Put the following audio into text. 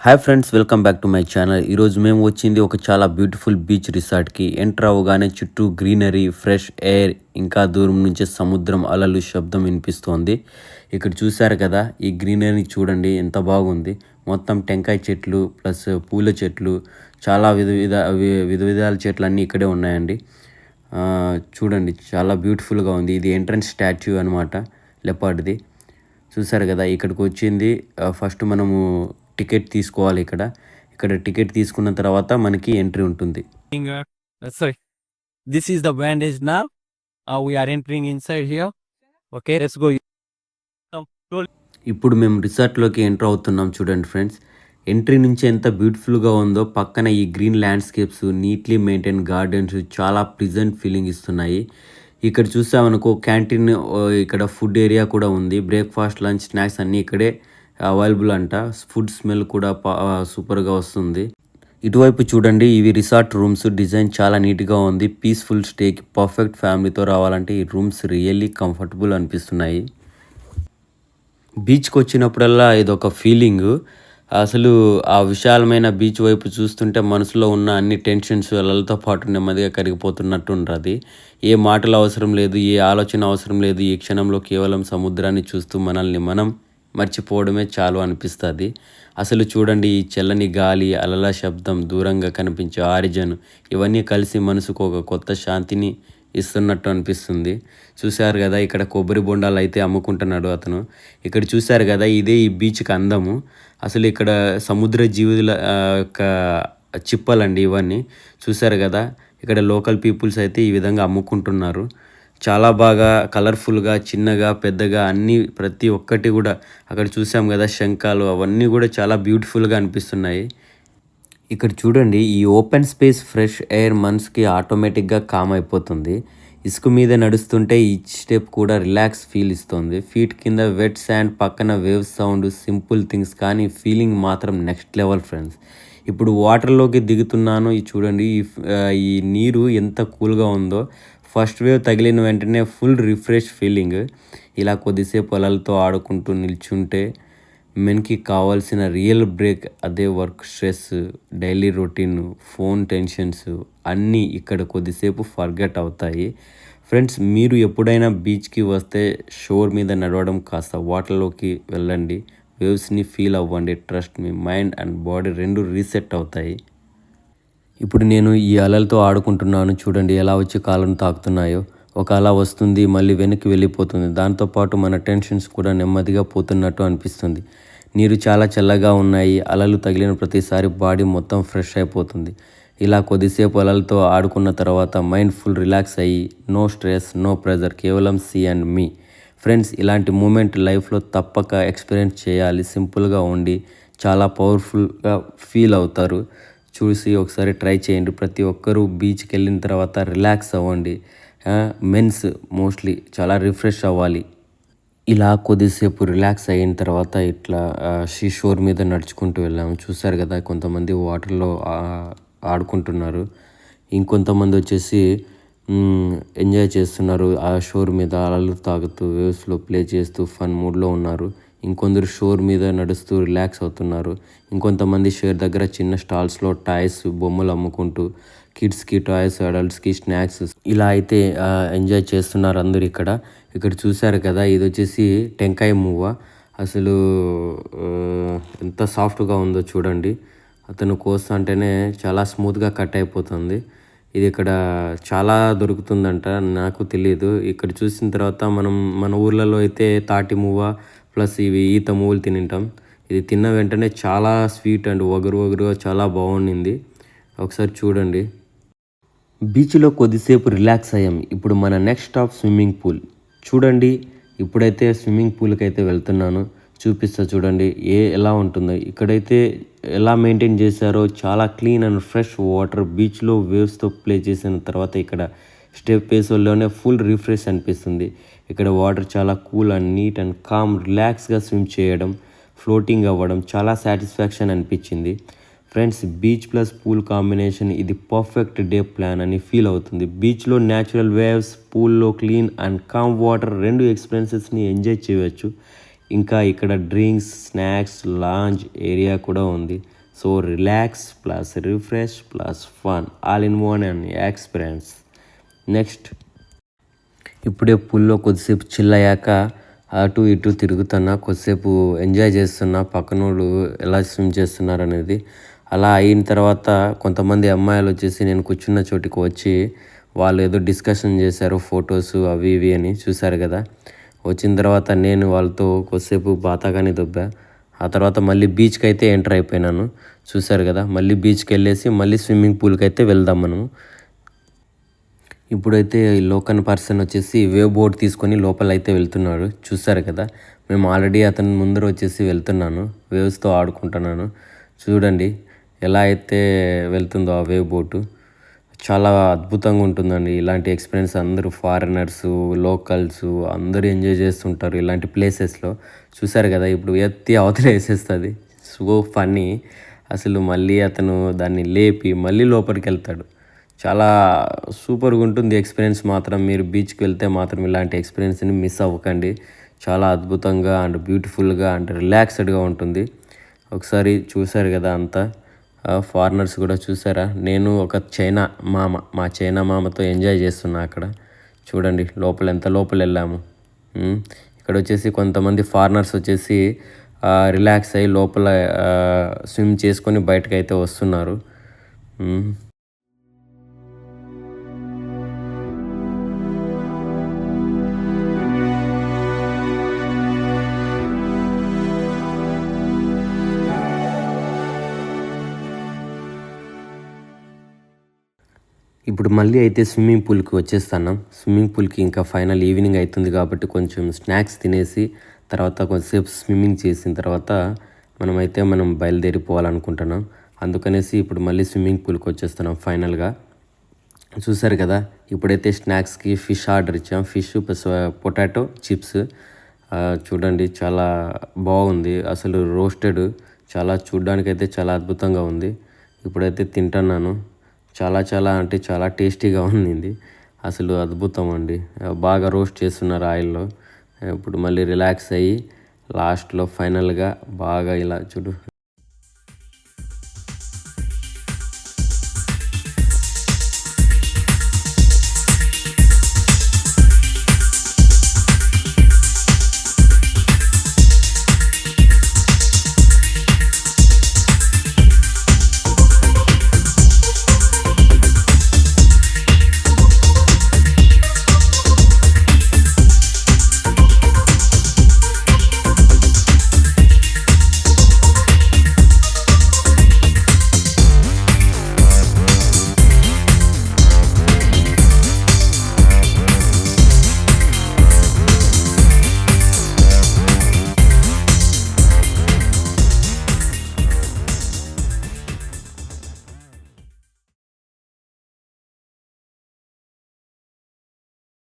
Hi friends welcome back to my channel ఈరోజు మేము వచ్చింది ఒక చాలా బ్యూటిఫుల్ బీచ్ రిసార్ట్కి ఎంటర్ అవ్వగానే చుట్టూ గ్రీనరీ ఫ్రెష్ ఎయిర్ ఇంకా దూరం నుంచి సముద్రం అలలు శబ్దం వినిపిస్తోంది. ఇక్కడ చూశారు కదా ఈ గ్రీనరీ చూడండి ఎంత బాగుంది. మొత్తం టెంకాయ చెట్లు ప్లస్ పూల చెట్లు చాలా విధ విధ వి- విధ విధాల చెట్లు అన్నీ ఇక్కడే ఉన్నాయండి. చూడండి చాలా బ్యూటిఫుల్గా ఉంది. ఇది ఎంట్రన్స్ స్టాచ్యూ అనమాట లెపార్డ్ది చూసారు కదా ఇక్కడికి వచ్చింది. ఫస్ట్ మనము టికెట్ తీసుకోవాలి ఇక్కడ ఇక్కడ టికెట్ తీసుకున్న తర్వాత మనకి ఎంట్రీ ఉంటుంది. Uh, bandage now. Uh, we are entering inside here. Okay, let's go. Um, roll- ఇప్పుడు మేము రిసార్ట్లోకి ఎంటర్ అవుతున్నాం చూడండి ఫ్రెండ్స్ ఎంట్రీ నుంచి ఎంత బ్యూటిఫుల్గా ఉందో పక్కన ఈ green landscapes neatly maintain gardens చాలా ప్రిజెంట్ ఫీలింగ్ ఇస్తున్నాయి ఇక్కడ చూసామనుకో క్యాంటీన్ ఇక్కడ ఫుడ్ ఏరియా కూడా ఉంది బ్రేక్ఫాస్ట్ లంచ్ స్నాక్స్ అన్నీ ఇక్కడే అవైలబుల్ అంట. ఫుడ్ స్మెల్ కూడా పా- సూపర్గా వస్తుంది. ఇటువైపు చూడండి ఇవి రిసార్ట్ రూమ్స్. డిజైన్ చాలా నీట్గా ఉంది. పీస్ఫుల్ స్టేకి పర్ఫెక్ట్ ఫ్యామిలీతో రావాలంటే ఈ రూమ్స్ రియల్లీ కంఫర్టబుల్ అనిపిస్తున్నాయి. బీచ్కి వచ్చినప్పుడల్లా ఇదొక ఫీలింగ్. అసలు ఆ విశాలమైన బీచ్ వైపు చూస్తుంటే మనసులో ఉన్న అన్ని టెన్షన్స్ అలలతో పాటు నెమ్మదిగా కరిగిపోతున్నట్టు ఉంటుంది ఏ మాటలు అవసరం లేదు ఏ ఆలోచన అవసరం లేదు. ఈ క్షణంలో కేవలం సముద్రాన్ని చూస్తూ మనల్ని మనం మర్చిపోవడమే చాలు అనిపిస్తుంది. అసలు చూడండి ఈ చల్లని గాలి అలల శబ్దం దూరంగా కనిపించే ఆరిజన్ ఇవన్నీ కలిసి మనసుకు ఒక కొత్త శాంతిని ఇస్తున్నట్టు అనిపిస్తుంది. చూశారు కదా ఇక్కడ కొబ్బరి బొండాలు అయితే అమ్ముకుంటున్నాడు అతను. ఇక్కడ చూశారు కదా ఇదే ఈ బీచ్కి అందము. అసలు ఇక్కడ సముద్ర జీవుల యొక్క చిప్పలండి ఇవన్నీ. చూశారు కదా ఇక్కడ లోకల్ పీపుల్స్ అయితే ఈ విధంగా అమ్ముకుంటున్నారు. చాలా బాగా కలర్ఫుల్గా చిన్నగా పెద్దగా అన్నీ ప్రతి ఒక్కటి కూడా అక్కడ చూసాం కదా శంఖాలు అవన్నీ కూడా చాలా బ్యూటిఫుల్గా అనిపిస్తున్నాయి. ఇక్కడ చూడండి ఈ ఓపెన్ స్పేస్ ఫ్రెష్ ఎయిర్ మనసుకి ఆటోమేటిక్గా కామ్ అయిపోతుంది. ఇసుక మీద నడుస్తుంటే ఈ స్టెప్ కూడా రిలాక్స్ ఫీల్ ఇస్తుంది. ఫీట్ కింద వెట్ శాండ్ పక్కన వేవ్ సౌండ్ సింపుల్ థింగ్స్ కానీ ఫీలింగ్ మాత్రం నెక్స్ట్ లెవెల్ ఫ్రెండ్స్ ఇప్పుడు వాటర్లోకి దిగుతున్నాను. ఈ చూడండి ఈ ఈ నీరు ఎంత కూల్గా ఉందో. ఫస్ట్ వేవ్ తగిలిన వెంటనే ఫుల్ రిఫ్రెష్ ఫీలింగ్ ఇలా కొద్దిసేపు అలలతో ఆడుకుంటూ నిల్చుంటే మెన్కి కావాల్సిన రియల్ బ్రేక్ అదే work stress daily routine phone tensions అన్నీ ఇక్కడ కొద్దిసేపు ఫర్గెట్ అవుతాయి. ఫ్రెండ్స్ మీరు ఎప్పుడైనా బీచ్కి వస్తే షోర్ మీద నడవడం కాస్త వాటర్లోకి వెళ్ళండి. వేవ్స్ని ఫీల్ అవ్వండి. ట్రస్ట్ మీ మైండ్ అండ్ బాడీ రెండు రీసెట్ అవుతాయి. ఇప్పుడు నేను ఈ అలలతో ఆడుకుంటున్నాను. చూడండి ఎలా వచ్చి కాళ్ళను తాకుతున్నాయో. ఒక అల వస్తుంది మళ్ళీ వెనక్కి వెళ్ళిపోతుంది. దాంతోపాటు మన టెన్షన్స్ కూడా నెమ్మదిగా పోతున్నట్టు అనిపిస్తుంది. నీరు చాలా చల్లగా ఉన్నాయి. అలలు తగిలిన ప్రతిసారి బాడీ మొత్తం ఫ్రెష్ అయిపోతుంది. ఇలా కొద్దిసేపు అలలతో ఆడుకున్న తర్వాత మైండ్ ఫుల్ రిలాక్స్ అయ్యి నో స్ట్రెస్ నో ప్రెజర్ కేవలం సీ అండ్ మీ ఫ్రెండ్స్ ఇలాంటి మూమెంట్ లైఫ్లో తప్పక ఎక్స్పీరియన్స్ చేయాలి. సింపుల్గా ఉండి చాలా పవర్ఫుల్గా ఫీల్ అవుతారు. చూసి ఒకసారి ట్రై చేయండి. ప్రతి ఒక్కరూ బీచ్కి వెళ్ళిన తర్వాత రిలాక్స్ అవ్వండి. మెన్స్ మోస్ట్లీ చాలా రిఫ్రెష్ అవ్వాలి. ఇలా కొద్దిసేపు రిలాక్స్ అయిన తర్వాత ఇట్లా షీ షోర్ మీద నడుచుకుంటూ వెళ్ళాము. చూసారు కదా కొంతమంది వాటర్లో ఆడుకుంటున్నారు. ఇంకొంతమంది వచ్చేసి ఎంజాయ్ చేస్తున్నారు. ఆ షోర్ మీద అలలు తాగుతూ వేవ్స్లో ప్లే చేస్తూ ఫన్ మూడ్లో ఉన్నారు. ఇంకొందరు షోర్ మీద నడుస్తూ రిలాక్స్ అవుతున్నారు. ఇంకొంతమంది షేర్ దగ్గర చిన్న స్టాల్స్లో టాయ్స్ బొమ్మలు అమ్ముకుంటూ కిడ్స్కి టాయ్స్ అడల్ట్స్కి స్నాక్స్. ఇలా అయితే ఎంజాయ్ చేస్తున్నారు అందరు ఇక్కడ. ఇక్కడ చూశారు కదా ఇది వచ్చేసి టెంకాయ మువ్వ. అసలు ఎంత సాఫ్ట్గా ఉందో చూడండి. అతను కోస్తా అంటేనే చాలా స్మూత్గా కట్ అయిపోతుంది. ఇది ఇక్కడ చాలా దొరుకుతుందంట నాకు తెలియదు ఇక్కడ చూసిన తర్వాత మనం మన ఊర్లలో అయితే తాటి మువ్వ ప్లస్ ఇవి ఈత మువ్వలు తినింటాం. ఇది తిన్న వెంటనే చాలా స్వీట్ అండ్ వగరు ఒగరుగా చాలా బాగుండింది. ఒకసారి చూడండి. బీచ్లో కొద్దిసేపు రిలాక్స్ అయ్యాం. ఇప్పుడు మన నెక్స్ట్ స్టాప్ స్విమ్మింగ్ పూల్. చూడండి ఇప్పుడైతే స్విమ్మింగ్ పూల్కి అయితే వెళ్తున్నాను. చూపిస్తా చూడండి. ఏ ఎలా ఉంటుందో. ఇక్కడైతే ఎలా మెయింటైన్ చేశారో చాలా క్లీన్ అండ్ ఫ్రెష్ వాటర్ బీచ్లో వేవ్స్తో ప్లే చేసిన తర్వాత ఇక్కడ స్టెప్ వేసోల్లోనే ఫుల్ రిఫ్రెష్ అనిపిస్తుంది. ఇక్కడ వాటర్ చాలా cool and neat and calm రిలాక్స్గా స్విమ్ చేయడం ఫ్లోటింగ్ అవ్వడం చాలా సాటిస్ఫాక్షన్ అనిపించింది. Friends beach plus pool combination ఇది పర్ఫెక్ట్ డే ప్లాన్ అని ఫీల్ అవుతుంది. బీచ్లో న్యాచురల్ వేవ్స్ పూల్లో క్లీన్ అండ్ కామ్ వాటర్ రెండు ఎక్స్పీరియన్సెస్ని ఎంజాయ్ చేయవచ్చు. ఇంకా ఇక్కడ డ్రింక్స్ స్నాక్స్ లాంజ్ ఏరియా కూడా ఉంది. So relax plus refresh plus fun all in one and experience. Next. ఇప్పుడే పూల్లో కొద్దిసేపు చిల్ అయ్యాక అటు ఇటు తిరుగుతున్నా కొద్దిసేపు ఎంజాయ్ చేస్తున్నా పక్కనోళ్ళు ఎలా స్విమ్ చేస్తున్నారు అనేది అలా అయిన తర్వాత కొంతమంది అమ్మాయిలు వచ్చేసి నేను కూర్చున్న చోటికి వచ్చి వాళ్ళు ఏదో డిస్కషన్ చేశారు ఫొటోస్ అవి ఇవి అని చూశారు కదా. వచ్చిన తర్వాత నేను వాళ్ళతో కొద్దిసేపు బాతాగాని దొబ్బా. ఆ తర్వాత మళ్ళీ బీచ్కి అయితే ఎంటర్ అయిపోయినాను. చూశారు కదా మళ్ళీ బీచ్కి వెళ్ళేసి మళ్ళీ స్విమ్మింగ్ పూల్కి అయితే వెళ్దాం మనము. ఇప్పుడైతే లోకన్ లోకల్ పర్సన్ వచ్చేసి వేవ్ బోట్ తీసుకొని లోపల అయితే వెళ్తున్నాడు. చూశారు కదా మేము ఆల్రెడీ అతని ముందర వచ్చేసి వెళ్తున్నాను. వేవ్స్తో ఆడుకుంటున్నాను. చూడండి ఎలా అయితే వెళ్తుందో ఆ వేవ్ బోటు చాలా అద్భుతంగా ఉంటుందండి. ఇలాంటి ఎక్స్పీరియన్స్ అందరూ ఫారినర్స్ లోకల్స్ అందరూ ఎంజాయ్ చేస్తుంటారు ఇలాంటి ప్లేసెస్లో. చూసారు కదా ఇప్పుడు ఎత్తి అవతల వేసేస్తుంది. So funny. అసలు మళ్ళీ అతను దాన్ని లేపి మళ్ళీ లోపలికి వెళ్తాడు. చాలా సూపర్గా ఉంటుంది ఎక్స్పీరియన్స్ మాత్రం. మీరు బీచ్కి వెళ్తే మాత్రం ఇలాంటి ఎక్స్పీరియన్స్ని మిస్ అవ్వకండి. చాలా అద్భుతంగా అండ్ బ్యూటిఫుల్గా అండ్ రిలాక్స్డ్గా ఉంటుంది. ఒకసారి చూశారు కదా అంతా. ఫారినర్స్ కూడా చూసారా? నేను ఒక చైనా మామ మా చైనా మామతో ఎంజాయ్ చేస్తున్నా అక్కడ. చూడండి లోపల ఎంత లోపల వెళ్ళాము ఇక్కడ వచ్చేసి కొంతమంది ఫారినర్స్ వచ్చేసి రిలాక్స్ అయ్యి లోపల స్విమ్ చేసుకొని బయటకు అయితే వస్తున్నారు ఇప్పుడు మళ్ళీ అయితే స్విమ్మింగ్ పూల్కి వచ్చేస్తున్నాం. స్విమ్మింగ్ పూల్కి ఇంకా ఫైనల్ ఈవినింగ్ అవుతుంది కాబట్టి కొంచెం స్నాక్స్ తినేసి తర్వాత కొంచెంసేపు స్విమ్మింగ్ చేసిన తర్వాత మనమైతే మనం బయలుదేరిపోవాలనుకుంటున్నాం. అందుకనేసి ఇప్పుడు మళ్ళీ స్విమ్మింగ్ పూల్కి వచ్చేస్తున్నాం ఫైనల్గా. చూసారు కదా ఇప్పుడైతే స్నాక్స్కి ఫిష్ ఆర్డర్ ఇచ్చాం. Fish plus potato chips. చూడండి చాలా బాగుంది. అసలు రోస్టెడ్ చాలా చూడ్డానికైతే చాలా అద్భుతంగా ఉంది. ఇప్పుడైతే తింటున్నాను. చాలా చాలా అంటే చాలా టేస్టీగా ఉండింది. అసలు అద్భుతం అండి. బాగా రోస్ట్ చేస్తున్నారు ఆయిల్లో. ఇప్పుడు మళ్ళీ రిలాక్స్ అయ్యి లాస్ట్లో ఫైనల్గా బాగా ఇలా చూడు.